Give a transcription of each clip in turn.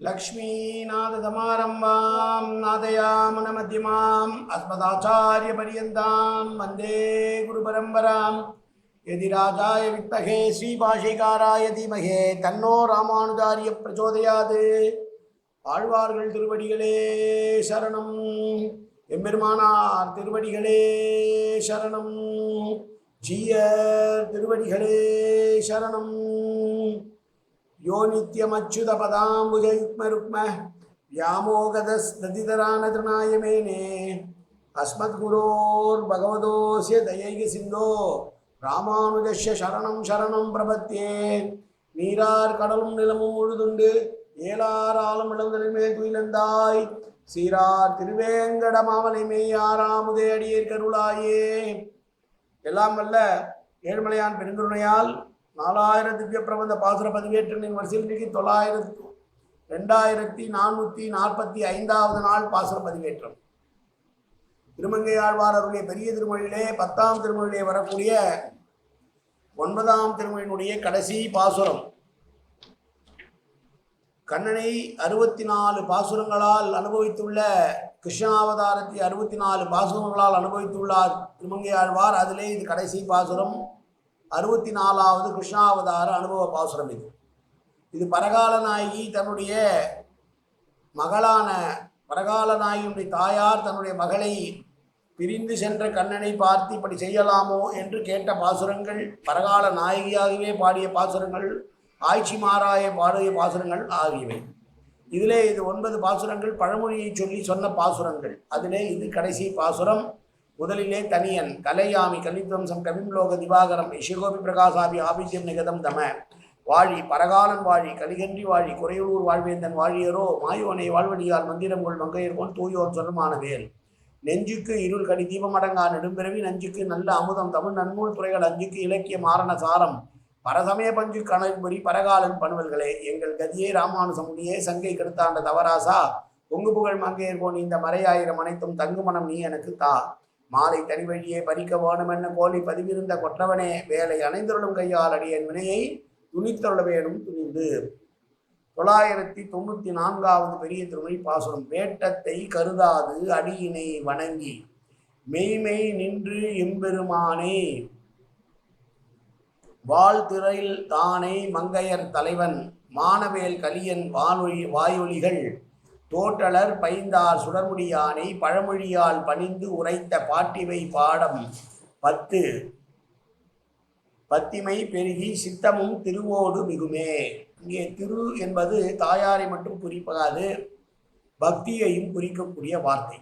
लक्ष्मीनाथसमारम्भां नादयामनमध्यमाम् अस्मदाचार्यपर्यन्तां वन्दे गुरुपरम्परां यदि राजाय वित्तहे श्रीभाषिकाराय धीमहे तन्नो ராமானுஜாரிய பிரச்சோதயாது ஆழ்வார்கள் திருவடிகளே சரணம் எம்பெருமானார் திருவடிகளே சரணம் ஜீயர் திருவடிகளே சரணம் யோ நித்யமச்சுத பதாம்புஜயுக்மருக்ம வியாமோகதஸ்ததிதரானதிருநாயமேனே. அஸ்மத்குரோர் பகவதோசிய தயைகி சிந்தோ ராமானுஜஸ்ய சரணம் சரணம் பிரபத்தே நீரார் கடலும் நிலமும் உழுதுண்டு ஏழார் ஆலம் இளந்தலின் துயிலந்தாய். சீரார் திருவேங்கட மாமலை மெய்யாராமுதே அடியேற்கருளாயே. எல்லாம் வல்ல ஏழ்மலையான் பெருந்துருணையால் நாலாயிரம் திவ்ய பிரபந்த பாசுர பதிவேற்றங்களின் வரிசையில் இன்றைக்கு தொள்ளாயிரத்து ரெண்டாயிரத்தி நானூற்றி நாற்பத்தி ஐந்தாவது நாள் பாசுர பதிவேற்றம். திருமங்கை ஆழ்வார் அவருடைய பெரிய திருமொழியிலே பத்தாம் திருமொழியிலே வரக்கூடிய ஒன்பதாம் திருமொழியினுடைய கடைசி பாசுரம். கண்ணனை அறுபத்தி நாலு பாசுரங்களால் அனுபவித்துள்ள கிருஷ்ணாவதாரத்தை அறுபத்தி நாலு பாசுரங்களால் அனுபவித்துள்ளார் திருமங்கை ஆழ்வார். அதிலே இது கடைசி பாசுரம். அறுபத்தி நாலாவது கிருஷ்ணாவதார அனுபவ பாசுரம் இது. இது பரகால நாயகி தன்னுடைய மகளான பரகால நாயகியுடைய தாயார் தன்னுடைய மகளை பிரிந்து சென்ற கண்ணனை பார்த்து இப்படி செய்யலாமோ என்று கேட்ட பாசுரங்கள் பரகால நாயகியாகவே பாடிய பாசுரங்கள் ஆய்ச்சி மாறாய பாடிய பாசுரங்கள் ஆகியவை. இதிலே இது ஒன்பது பாசுரங்கள் பழமொழியை சொல்லி சொன்ன பாசுரங்கள். அதிலே இது கடைசி பாசுரம். முதலிலே தனியன் கலையாமி கலித்வம்சம் கவிம்லோக திவாகரம் இஷிகோபி பிரகாசாபி ஆபித்யம் நிகதம் தம. வாழி பரகாலன் வாழி கலிகன்றி வாழி குறையூர் வாழ்வேந்தன் வாழியரோ மாயோனை வாழ்வடியால் மந்திரம் கொள் மங்கையர்கோன் தூயோன் சொன்னமான வேல் நெஞ்சுக்கு இருள் கடி தீபமடங்கா நெடும்பிறவி நஞ்சுக்கு நல்ல அமுதம் தமிழ் நன்மூல் துறைகள் அஞ்சுக்கு இலக்கிய மாரண சாரம். பரசமய பஞ்சு கணல்புரி பரகாலன் பணுவல்களே எங்கள் கதியே ராமானுசமுடியே சங்கை கெடுத்தாண்ட தவராசா. பொங்கு புகழ் மங்கையர்கோன் இந்த மறையாயிரம் அனைத்தும் தங்குமணம் நீ எனக்கு தா. மாலை தனி வழியே பறிக்க வேணுமென்ன கோலி பதிவிருந்த கொற்றவனே வேலை அணைந்தருளும் கையால் அடியன் வினையை துணித்தருள வேணும் துணிந்து. தொள்ளாயிரத்தி தொண்ணூற்றி நான்காவது பெரிய திருமொழி பாசுரம் வேட்டத்தை கருதாது அடியினை வணங்கி மெய்மெய் நின்று எம்பெருமானே. வாழ்திரையில் தானே மங்கையர் தலைவன் மானவேல் கலியன் வானொலி வாயொலிகள் தோற்றலர் பைந்தார் சுடர்முடியானை பழமொழியால் பணிந்து உரைத்த பாட்டிவை பாடம் பத்து. பத்திமை பெருகி சித்தமும் திருவோடு மிகுமே. இங்கே திரு என்பது தாயாரை மட்டும் குறிப்பதாது பக்தியையும் குறிக்கக்கூடிய வார்த்தை.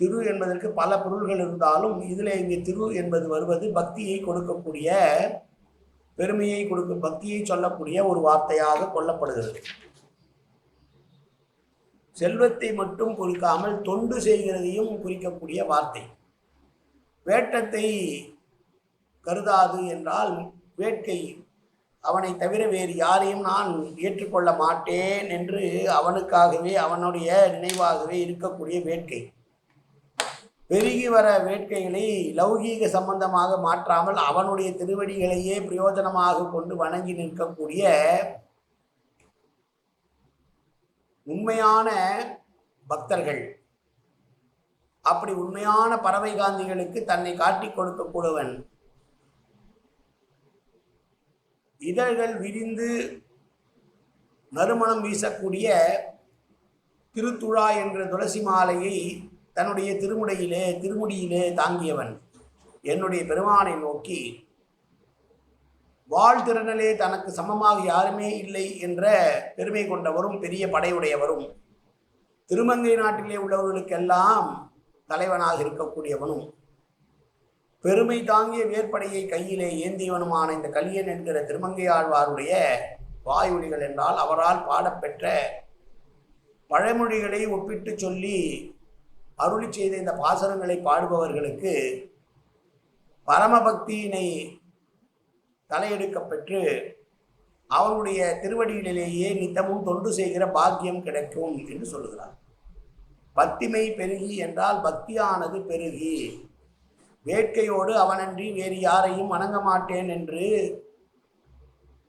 திரு என்பதற்கு பல பொருள்கள் இருந்தாலும் இதில் இங்கே திரு என்பது வருவது பக்தியை கொடுக்கக்கூடிய பெருமையை கொடுக்கும் பக்தியை சொல்லக்கூடிய ஒரு வார்த்தையாக கொள்ளப்படுகிறது. செல்வத்தை மட்டும் குறிக்காமல் தொண்டு செய்கிறதையும் குறிக்கக்கூடிய வார்த்தை. வேட்டத்தை கருதாது என்றால் வேட்கை. அவனை தவிர வேறு யாரையும் நான் ஏற்றுக்கொள்ள மாட்டேன் என்று அவனுக்காகவே அவனுடைய நினைவாகவே இருக்கக்கூடிய வேட்கை. பெருகி வர வேட்கைகளை லௌகீக சம்பந்தமாக மாற்றாமல் அவனுடைய திருவடிகளையே பிரயோஜனமாக கொண்டு வணங்கி நிற்கக்கூடிய உண்மையான பக்தர்கள். அப்படி உண்மையான பறவை காந்திகளுக்கு தன்னை காட்டிக் கொடுக்கக்கூடவன் இதழ்கள் விரிந்து நறுமணம் வீசக்கூடிய திருத்துழா என்ற துளசி மாலையை தன்னுடைய திருமுடையிலே திருமுடியிலே தாங்கியவன். என்னுடைய பெருமானை நோக்கி வாழ்திறனிலே தனக்கு சமமாக யாருமே இல்லை என்ற பெருமை கொண்டவரும் பெரிய படையுடையவரும். திருமங்கை நாட்டிலே உள்ளவர்களுக்கெல்லாம் தலைவனாக இருக்கக்கூடியவனும் பெருமை தாங்கிய வேற்படையை கையிலே ஏந்தியவனுமான இந்த கலியன் என்கிற திருமங்கை ஆழ்வாருடைய வாயொலிகள் என்றால் அவரால் பாடப்பெற்ற பழமொழிகளை ஒப்பிட்டு சொல்லி அருளி செய்த இந்த பாசனங்களை பாடுபவர்களுக்கு பரமபக்தியினை தலையெடுக்கப்பெற்று அவருடைய திருவடிகளிலேயே நித்தமும் தொண்டு செய்கிற பாக்கியம் கிடைக்கும் என்று சொல்லுகிறார். பக்திமை பெருகி என்றால் பக்தியானது பெருகி. வேட்கையோடு அவனன்றி வேறு யாரையும் வணங்க மாட்டேன் என்று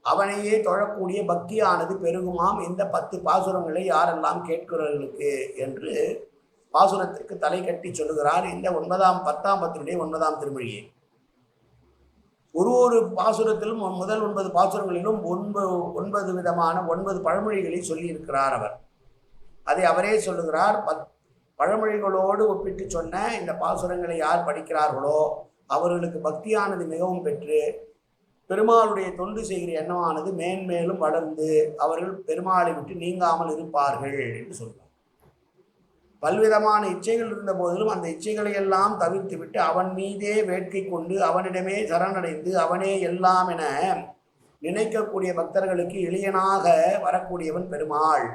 அவனையே தொழக்கூடிய பக்தியானது பெருகுமாம். இந்த பத்து பாசுரங்களை யாரெல்லாம் கேட்கிறவர்களுக்கு என்று பாசுரத்திற்கு தலை கட்டி சொல்லுகிறார். இந்த ஒன்பதாம் பத்தாம் பத்தினுடைய ஒன்பதாம் திருமொழியை. ஒரு ஒரு பாசுரத்திலும் முதல் ஒன்பது பாசுரங்களிலும் ஒன்பது ஒன்பது விதமான ஒன்பது பழமொழிகளை சொல்லியிருக்கிறார் அவர். அதை அவரே சொல்லுகிறார் பத் பழமொழிகளோடு ஒப்பிட்டு சொன்ன இந்த பாசுரங்களை யார் படிக்கிறார்களோ அவர்களுக்கு பக்தியானது மிகவும் பெற்று பெருமாளுடைய தொண்டு செய்கிற எண்ணமானது மேன்மேலும் வளர்ந்து அவர்கள் பெருமாளை விட்டு நீங்காமல் இருப்பார்கள் என்று சொல்வார். பல்விதமான இச்சைகள் இருந்த போதிலும் அந்த இச்சைகளை எல்லாம் தவிர்த்து விட்டு அவன் மீதே வேட்கை கொண்டு அவனிடமே சரணடைந்து அவனே எல்லாம் என நினைக்கக்கூடிய பக்தர்களுக்கு எளியனாக வரக்கூடியவன் பெருமாள்.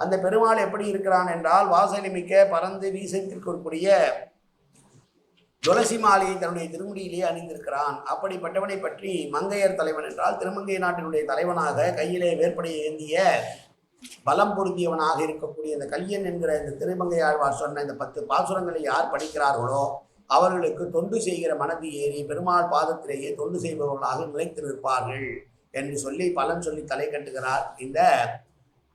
அந்த பெருமாள் எப்படி இருக்கிறான் என்றால் வாசனிமிக்க பறந்து வீசத்திற்குரிய துளசி மாலையை தன்னுடைய திருமுடியிலே அணிந்திருக்கிறான். அப்படிப்பட்டவனை பற்றி மங்கையர் தலைவன் என்றால் திருமங்கை நாட்டினுடைய தலைவனாக கையிலே வேற்படையை ஏந்திய பலம் பொருந்தியவனாக இருக்கக்கூடிய இந்த கல்யன் என்கிற இந்த திருமங்கை ஆழ்வார் சொன்ன இந்த பத்து பாசுரங்களை யார் படிக்கிறார்களோ அவர்களுக்கு தொண்டு செய்கிற மனது ஏறி பெருமாள் பாதத்திலேயே தொண்டு செய்பவர்களாக நிலைத்திருப்பார்கள் என்று சொல்லி பலன் சொல்லி தலை கட்டுகிறார். இந்த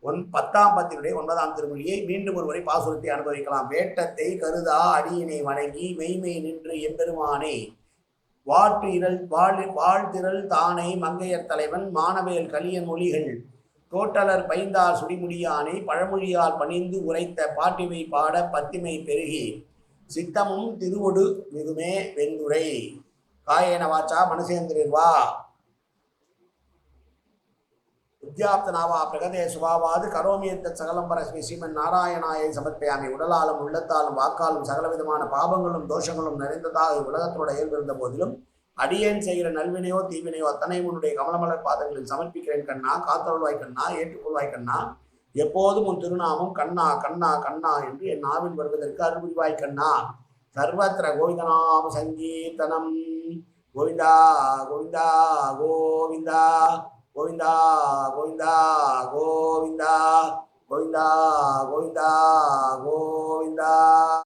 ஒன் பத்தாம் பத்தினுடைய ஒன்பதாம் திருமொழியை மீண்டும் ஒருமுறை பாசுரத்தை அனுபவிக்கலாம். வேட்டத்தை கருதா அடியினை வணங்கி மெய்மை நின்று எம்பெருமானை வாட்டு இரல் வாழ் வாழ்திரள் தானை மங்கையர் தலைவன் மானவேல் கலியன் மொழிகள் தோட்டலர் பைந்தார் சுடிமுடியானை பழமொழியால் பணிந்து உரைத்த பாட்டிமை பாட பத்திமை பெருகி சித்தமும் திருவொடு மிகுமே வெந்துரை காயேன வாச்சா மனுசேந்திரிர்வா உத்தியாப்தனாவா பிரகதே சுபாவாது கரோமியத்த சகலம்பர ஸ்ரீமன் நாராயணாயை சமர்ப்பயாமி. உடலாலும் உள்ளத்தாலும் வாக்காலும் சகலவிதமான பாபங்களும் தோஷங்களும் நிறைந்ததாக உலகத்தோட இயல்பிருந்த போதிலும் அடியேன் செய்கிற நல்வினையோ தீவினையோ அத்தனை உன்னுடைய கமலமலர் பாதங்களில் சமர்ப்பிக்கிறேன் கண்ணா காத்தருள்வாய் கண்ணா ஏற்றுக்கொள்வாய் கண்ணா. எப்போதும் உன் திருநாமம் கண்ணா கண்ணா கண்ணா என்று என் நாவில் வருவதற்கு அருள்புரிவாய் கண்ணா. சர்வத்திர கோவிந்தநாம சங்கீர்த்தனம். கோவிந்தா கோவிந்தா கோவிந்தா கோவிந்தா கோவிந்தா கோவிந்தா கோவிந்தா கோவிந்தா கோவிந்தா.